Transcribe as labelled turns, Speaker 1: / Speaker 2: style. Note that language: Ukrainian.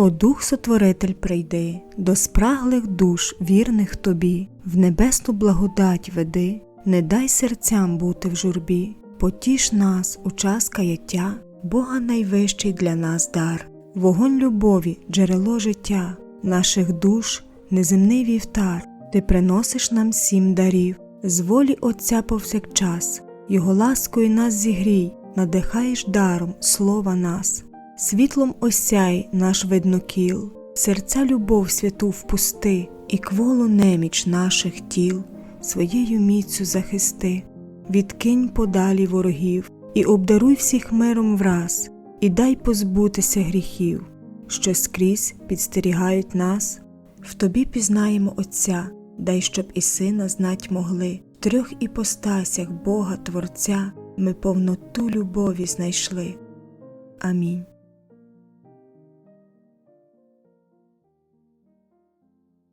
Speaker 1: О Дух Сотворитель прийди, до спраглих душ, вірних тобі, в небесну благодать веди, не дай серцям бути в журбі, потіш нас у час каяття, Бога найвищий для нас дар, вогонь любові, джерело життя, наших душ, неземний вівтар, ти приносиш нам сім дарів, з волі Отця повсякчас, Його ласкою нас зігрій, надихаєш даром слова нас. Світлом осяй наш виднокіл, серця любов святу впусти, і кволу неміч наших тіл своєю міцю захисти, відкинь подалі ворогів, і обдаруй всіх миром враз, і дай позбутися гріхів, що скрізь підстерігають нас. В тобі пізнаємо Отця, дай, щоб і сина знать могли. В трьох іпостасях Бога Творця ми повноту любові знайшли. Амінь.